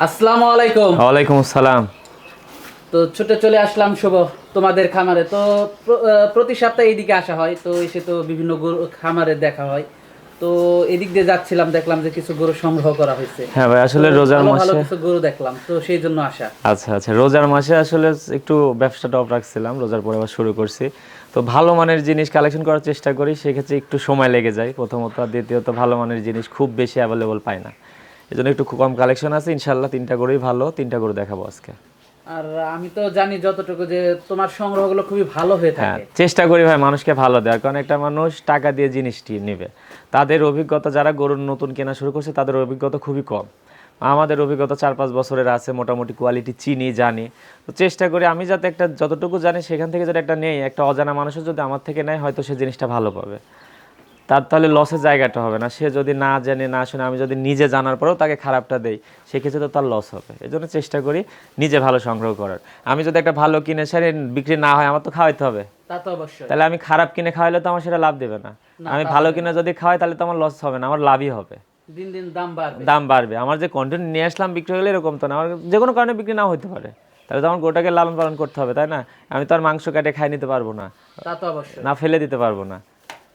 আসসালামু আলাইকুম। ওয়ালাইকুম আসসালাম। তো ছুটে চলে আসলাম শুভ তোমাদের খামারে। তো প্রতি সপ্তাহে এইদিকে আসা হয় তো এসে তো বিভিন্ন গরু খামারে দেখা হয়। তো এদিক দিয়ে যাচ্ছিলাম দেখলাম যে কিছু গরু সংগ্রহ করা হয়েছে। হ্যাঁ ভাই আসলে রোজার ভালো ভালো মাসে কিছু গরু দেখলাম তো সেই জন্য আসা। আচ্ছা আচ্ছা রোজার মাসে আসলে একটু ব্যবসাটা অফ রাখছিলাম রোজার পরে আবার শুরু করছি। তো ভালো মানের জিনিস কালেকশন করার চেষ্টা করি সেক্ষেত্রে একটু সময় লেগে যায়। প্রথমত দ্বিতীয়ত ভালো মানের জিনিস খুব বেশি অ্যাভেলেবল পাই না। এই জন্য একটু কম কালেকশন আছে ইনশাল্লাহ তিনটা করেই ভালো তিনটা করে দেখাবো আজকে। আর আমি তো জানি যতটুকু যে তোমার সংগ্রহগুলো খুবই ভালো হয়ে হ্যাঁ থাকে। চেষ্টা করি ভাই মানুষকে ভালো দেওয়ার কারণ একটা মানুষ টাকা দিয়ে জিনিসটি নেবে। তাদের অভিজ্ঞতা যারা গরুর নতুন কেনা শুরু করছে তাদের অভিজ্ঞতা খুবই কম। আমাদের অভিজ্ঞতা চার পাঁচ বছরের আছে মোটামুটি কোয়ালিটি চিনি জানি। তো চেষ্টা করি আমি যাতে একটা যতটুকু জানি সেখান থেকে যদি একটা নেই একটা অজানা মানুষও যদি আমার থেকে নেয় হয়তো সে জিনিসটা ভালো পাবে। তার তাহলে লসের জায়গাটা হবে না। সে যদি না জানে না শুনে আমি যদি নিজে জানার পরেও তাকে খারাপটা দেই সেক্ষেত্রে তো তার লস হবে। এই জন্য চেষ্টা করি নিজে ভালো সংগ্রহ করার। আমি যদি একটা ভালো কিনে সারি বিক্রি না হয় আমার তো খাওয়াইতে হবে। তা তো অবশ্যই। তাহলে আমি খারাপ কিনে খাওয়াইলে তো আমার সেটা লাভ দেবে না। আমি ভালো কিনে যদি খাওয়াই তাহলে তো আমার লস হবে না আমার লাভই হবে। দিন দিন দাম বাড়বে। দাম বাড়বে। আমার যে কন্টেন্ট নিয়ে আসলাম বিক্রি হলে এরকম তো না। আমার যে কোনো কারণে বিক্রি না হতে পারে। তাহলে তো আমার গোটাকে লালন পালন করতে হবে তাই না? আমি তো আর মাংস কাটে খাই নিতে পারব না। তা তো অবশ্যই। না ফেলে দিতে পারব না।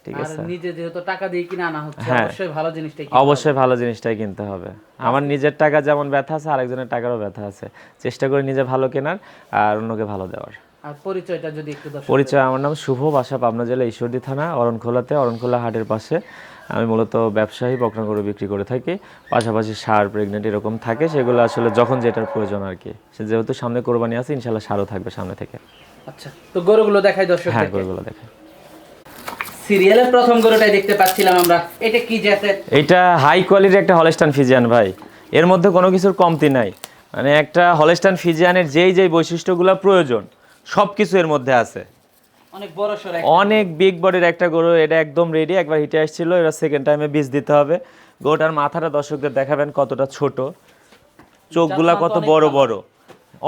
ঠিক আর নিজে যেহেতু টাকা দিয়ে কিনে আনা হচ্ছে হ্যাঁ। অবশ্যই ভালো জিনিসটাই অবশ্যই ভালো জিনিসটাই কিনতে হবে। আমার নিজের টাকা যেমন ব্যথা আছে আরেকজনের টাকারও ব্যথা আছে। চেষ্টা করি নিজে ভালো কেনার আর অন্যকে ভালো দেওয়ার। পরিচয়টা যদি একটু পরিচয় আমার নাম শুভ বাসা পাবনা জেলা ঈশ্বরদী থানা অরণখোলাতে অরণখোলা হাটের পাশে। আমি মূলত ব্যবসায়ী বকনা গরু বিক্রি করে থাকি। পাশাপাশি সার প্রেগনেন্ট এরকম থাকে সেগুলো আসলে যখন যেটার প্রয়োজন আর কি। সে যেহেতু সামনে কোরবানি আছে ইনশাল্লাহ সারও থাকবে সামনে থেকে। আচ্ছা তো গরুগুলো দেখাই দর্শক হ্যাঁ গরুগুলো দেখে সিরিয়ালের প্রথম গরুটাই দেখতে পাচ্ছিলাম আমরা। এটা কি জাতের? এইটা হাই কোয়ালিটির একটা হলস্টান ফিজিয়ান ভাই। এর মধ্যে কোনো কিছুর কমতি নাই। মানে একটা হলস্টান ফিজিয়ানের যেই যেই বৈশিষ্ট্যগুলো প্রয়োজন সব কিছু এর মধ্যে আছে। অনেক বড় অনেক বিগ বডির একটা গরু এটা একদম রেডি একবার হিটে আসছিল এবার সেকেন্ড টাইমে বীজ দিতে হবে। গরুটার মাথাটা দর্শকদের দেখাবেন কতটা ছোট। চোখগুলা কত বড় বড়।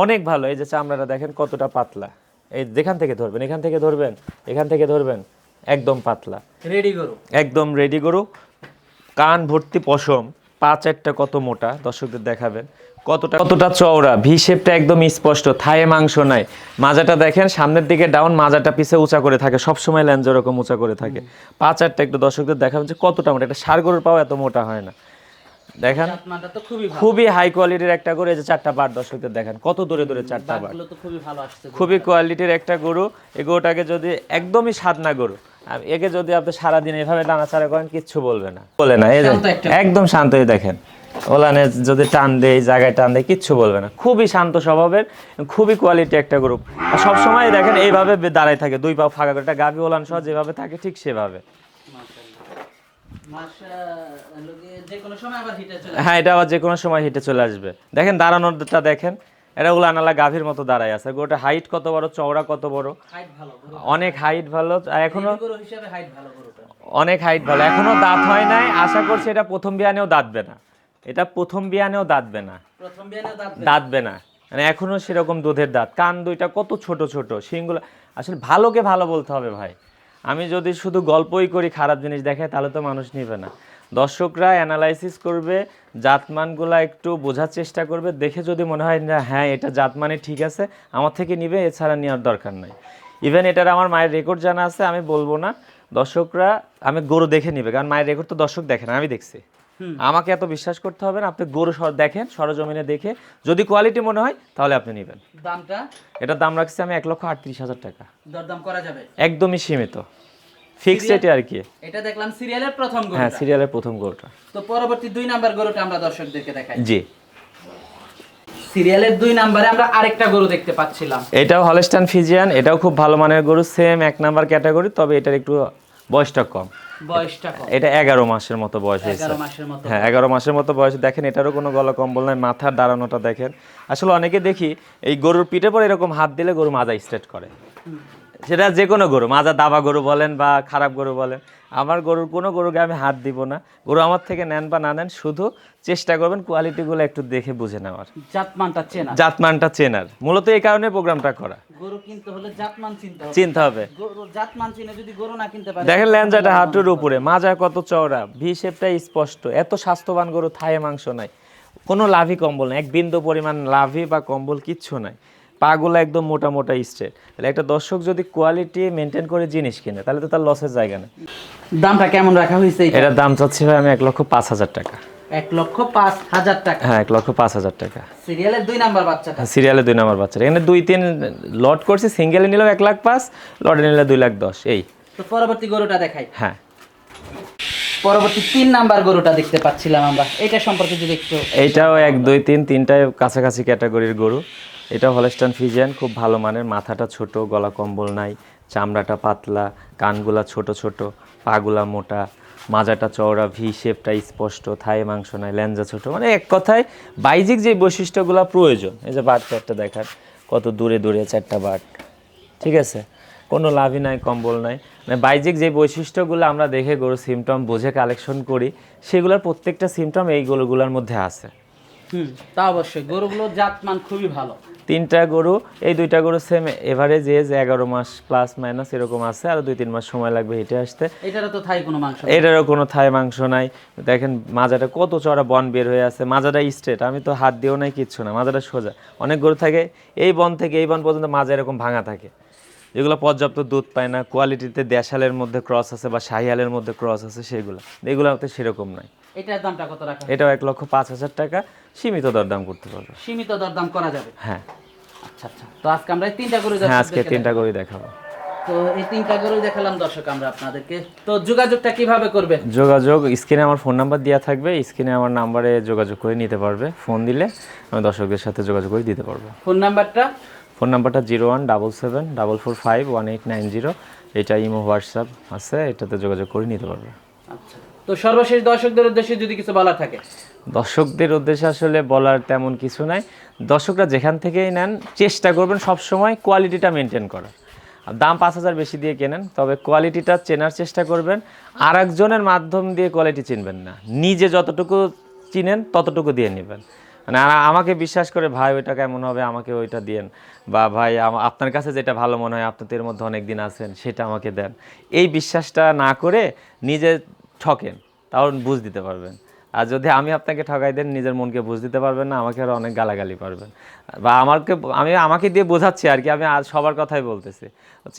অনেক ভালো। এই যে চামড়াটা দেখেন কতটা পাতলা। এই যেখান থেকে ধরবেন এখান থেকে ধরবেন এখান থেকে ধরবেন। একদম পাতলা। রেডি গরু? একদম রেডি গরু। কান ভর্তি পশম পা চারটা কত মোটা দর্শকদের দেখাবেন। কতটা কতটা চওড়া ভি শেপটা একদম স্পষ্ট থায়ে মাংস নাই। মাজাটা দেখেন সামনের দিকে ডাউন মাজাটা পিছে উঁচা করে থাকে। সবসময় ল্যাঞ্জ এরকম উঁচা করে থাকে। পা চারটা একটু দর্শকদের দেখাবেন যে কতটা মোটা। একটা সার গরুর পাও এত মোটা হয় না। দেখেন খুবই খুবই হাই কোয়ালিটির একটা গরু। এই যে চারটা বার দর্শকদের দেখেন কত দূরে দূরে চারটা বার খুবই ভালো আসছে খুবই কোয়ালিটির একটা গরু। এই গরুটাকে যদি একদমই সাদনা গরু আর একে যদি আপনি সারাদিন এভাবে নাড়াচাড়া করেন কিচ্ছু বলবে না। বলে না এই যে একদম শান্ত হয়ে দেখেন। ওলানে যদি টান দেয় এই জায়গায় টান দেয় কিচ্ছু বলবে না। খুবই শান্ত স্বভাবের খুবই কোয়ালিটি একটা গ্রুপ আর সবসময় দেখেন এইভাবে দাঁড়ায় থাকে দুই পা ফাঁকা করে। একটা গাভি ওলান সহ যেভাবে থাকে ঠিক সেভাবে। যে কোনো সময় আবার হিটে চলে হ্যাঁ এটা আবার যে কোনো সময় হেঁটে চলে আসবে। দেখেন দাঁড়ানোটা দেখেন। এটা উলানালা গাভীর মতো দাঁড়ায় আছে। গরুটা হাইট কত বড় চওড়া কত বড়? অনেক হাইট ভালো। এখনও অনেক হাইট ভালো। এখনও দাঁত হয় নাই। আশা করছি এটা প্রথম বিয়ানেও দাঁতবে না। এটা প্রথম বিয়ানেও দাঁতবে না। দাঁতবে না। মানে এখনও সেরকম দুধের দাঁত। কান দুইটা কত ছোট ছোট শিংগুলো আসলে ভালোকে ভালো বলতে হবে ভাই। আমি যদি শুধু গল্পই করি খারাপ জিনিস দেখে তাহলে তো মানুষ নিবে না। দর্শকরা অ্যানালাইসিস করবে জাতমানগুলা একটু বোঝার চেষ্টা করবে দেখে যদি মনে হয় না হ্যাঁ এটা জাতমানে ঠিক আছে আমার থেকে নিবে এছাড়া নেওয়ার দরকার নাই। ইভেন এটার আমার মায়ের রেকর্ড জানা আছে আমি বলব না। দর্শকরা আমি গরু দেখে নিবে কারণ মায়ের রেকর্ড তো দর্শক দেখে না আমি দেখছি। আমাকে এত বিশ্বাস করতে হবে না আপনি গরু সর- দেখেন সরজমিনে দেখে যদি কোয়ালিটি মনে হয় তাহলে আপনি নেবেন। দামটা? এটার দাম রাখছি আমি এক লক্ষ আটত্রিশ হাজার টাকা। দরদাম করা যাবে? একদমই সীমিত। ফিক্সড এটি আর কি। এটা দেখলাম সিরিয়ালের প্রথম গরু হ্যাঁ সিরিয়ালের প্রথম গরুটা। তো পরবর্তী দুই নাম্বার গরুটা আমরা দর্শকদেরকে দেখাই। জি। সিরিয়ালের দুই নাম্বারে আমরা আরেকটা গরু দেখতে পাচ্ছিলাম। এটাও হলস্টান ফিজিয়ান এটাও খুব ভালো মানের গরু সেম এক নাম্বার ক্যাটাগরি তবে এটার একটু বয়সটা কম। বয়সটা কম। এটা এগারো মাসের মতো বয়স হয়েছে। হ্যাঁ এগারো মাসের মতো বয়স। দেখেন এটারও কোনো গলা কম্বল নাই মাথার দাঁড়ানোটা দেখেন। আসলে অনেকে দেখি এই গরুর পিঠে পরে এরকম হাত দিলে গরু মাজা স্ট্রেট করে। সেটা যে কোনো গরু মাজা দাবা গরু বলেন বা খারাপ গরু বলেন আমার গরুর কোনো গরুকে আমি হাত দিব না। গরু আমার থেকে নেন বা না নেন শুধু চেষ্টা করবেন কোয়ালিটিগুলো একটু দেখে বুঝে নেওয়ার। জাতমানটা চেনা জাতমানটা চেনার। মূলত এই কারণে প্রোগ্রামটা করা। গরু কিনতে হলে জাতমান চিনতে হবে। চিনতে হবে। গরু জাতমান চিনে যদি গরু না কিনতে পারে দেখেন ল্যাঞ্জাটা হাঁটুর উপরে মাজা কত চওড়া ভি শেপটা স্পষ্ট এত স্বাস্থ্যবান গরু থায়ে মাংস নাই। কোনো লাভই কম্বল না এক বিন্দু পরিমাণ লাভই বা কম্বল কিচ্ছু নাই। পাগুলো একদম মোটা মোটা স্ট্রেট তাহলে একটা দর্শক যদি কোয়ালিটি মেনটেন করে জিনিস কিনে তাহলে তো তার লসের জায়গা নেই। দামটা কেমন রাখা হয়েছে এটা? দাম চাচ্ছি ভাই আমি এক লক্ষ পাঁচ হাজার টাকা। এক লক্ষ পাঁচ হাজার টাকা। হ্যাঁ এক লক্ষ পাঁচ হাজার টাকা। সিরিয়ালের দুই নাম্বার বাচ্চাটা। সিরিয়ালে দুই নম্বর বাচ্চা এখানে দুই তিন লট করছি সিঙ্গেলে নিলেও এক লাখ পাঁচ লটে নিলে দুই লাখ দশ এই। তো পরবর্তী গরুটা দেখাই। হ্যাঁ। পরবর্তী তিন নাম্বার গরুটা দেখতে পাচ্ছিলাম আমরা। এটা সম্পর্কে যদি একটু এইটাও এক দুই তিন তিনটায় কাছাকাছি ক্যাটাগরির গরু। এটা হলস্টান ফিজিয়ান, খুব ভালো মানের। মাথাটা ছোট, গলা কম্বল নাই, চামড়াটা পাতলা, কানগুলা ছোট ছোট, পাগুলা মোটা, মাজাটা চওড়া ভি শেপটা স্পষ্ট থাই মাংস নাই ল্যাঞ্জা ছোট। মানে এক কথায় বাইজিক যে বৈশিষ্ট্যগুলো প্রয়োজন। এই যে বাট চারটা দেখার কত দূরে দূরে চারটা বাট ঠিক আছে? কোনো লাভই নাই, কম্বল নাই। মানে বাইজিক যে বৈশিষ্ট্যগুলো আমরা দেখে গরু সিমটম বুঝে কালেকশন করি, সেগুলোর প্রত্যেকটা সিমটম এই গরুগুলোর মধ্যে আছে। হুম তা অবশ্যই। গরুগুলোর জাতমান খুবই ভালো। তিনটা গরু এই দুইটা গরু সেম এভারেজ এজ এগারো মাস প্লাস মাইনাস এরকম আছে আর দুই তিন মাস সময় লাগবে হেঁটে আসতে। এটারও তো থাই কোনো মাংস এটারও কোনো থাই মাংস নাই। দেখেন মাজাটা কত চড়া বন বের হয়ে আছে মাজাটা স্ট্রেট আমি তো হাত দিয়েও নাই কিচ্ছু না মাজাটা সোজা। অনেক গরু থাকে এই বন থেকে এই বন পর্যন্ত মাজা এরকম ভাঙা থাকে। যেগুলো পর্যাপ্ত দুধ পায় না কোয়ালিটিতে দেশালের মধ্যে ক্রস আছে বা শাহিয়ালের মধ্যে ক্রস আছে সেগুলো। এগুলোতে সেরকম নাই। এটার দামটা কত রাখা এটাও এক লক্ষ পাঁচ হাজার টাকা। সীমিত দরদাম করতে পারবে। সীমিত দরদাম করা যাবে? হ্যাঁ। আচ্ছা আচ্ছা। তো আজকে আমরা তিনটা গরু হ্যাঁ আজকে তিনটা করে দেখাবো। তো এই তিনটা গরু দেখালাম দর্শক আমরা আপনাদেরকে। তো যোগাযোগটা কীভাবে যোগাযোগ স্ক্রিনে আমার ফোন নাম্বার দেওয়া থাকবে স্ক্রিনে আমার নাম্বারে যোগাযোগ করে নিতে পারবে। ফোন দিলে আমি দর্শকদের সাথে যোগাযোগ করে দিতে পারব। ফোন নাম্বারটা? ফোন নাম্বারটা zero one double seven double four five one eight nine zero. এটা ইমো হোয়াটসঅ্যাপ আছে এটাতে যোগাযোগ করে নিতে পারবে। আচ্ছা। তো সর্বশেষ দর্শকদের উদ্দেশ্যে যদি কিছু বলার থাকে। দর্শকদের উদ্দেশ্যে আসলে বলার তেমন কিছু নাই। দর্শকরা যেখান থেকেই নেন, চেষ্টা করবেন সব সময় কোয়ালিটিটা মেনটেন করার দাম পাঁচ হাজার বেশি দিয়ে কেনেন, তবে কোয়ালিটিটা চেনার চেষ্টা করবেন। আর একজনের মাধ্যম দিয়ে কোয়ালিটি চিনবেন না। নিজে যতটুকু চিনেন, ততটুকু দিয়ে নেবেন। মানে আমাকে বিশ্বাস করে, ভাই, ওইটা কেমন হবে? আমাকে ওইটা দিয়েন। বা, ভাই আপনার কাছে যেটা ভালো মনে হয়, আপনি তো এর মধ্যে অনেক দিন আছেন, সেটা আমাকে দেন। এই বিশ্বাসটা না করে নিজে ঠকেন তাহলে বুঝ দিতে পারবেন। আর যদি আমি আপনাকে ঠকাই দেন নিজের মনকে বুঝ দিতে পারবেন না আমাকে আরও অনেক গালাগালি পারবেন। বা আমাকে আমি আমাকে দিয়ে বোঝাচ্ছি আর কি আমি আজ সবার কথাই বলতেছি।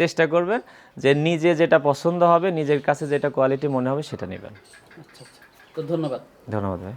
চেষ্টা করবেন যে নিজে যেটা পছন্দ হবে নিজের কাছে যেটা কোয়ালিটি মনে হবে সেটা নেবেন। আচ্ছা আচ্ছা। তো ধন্যবাদ। ধন্যবাদ ভাই।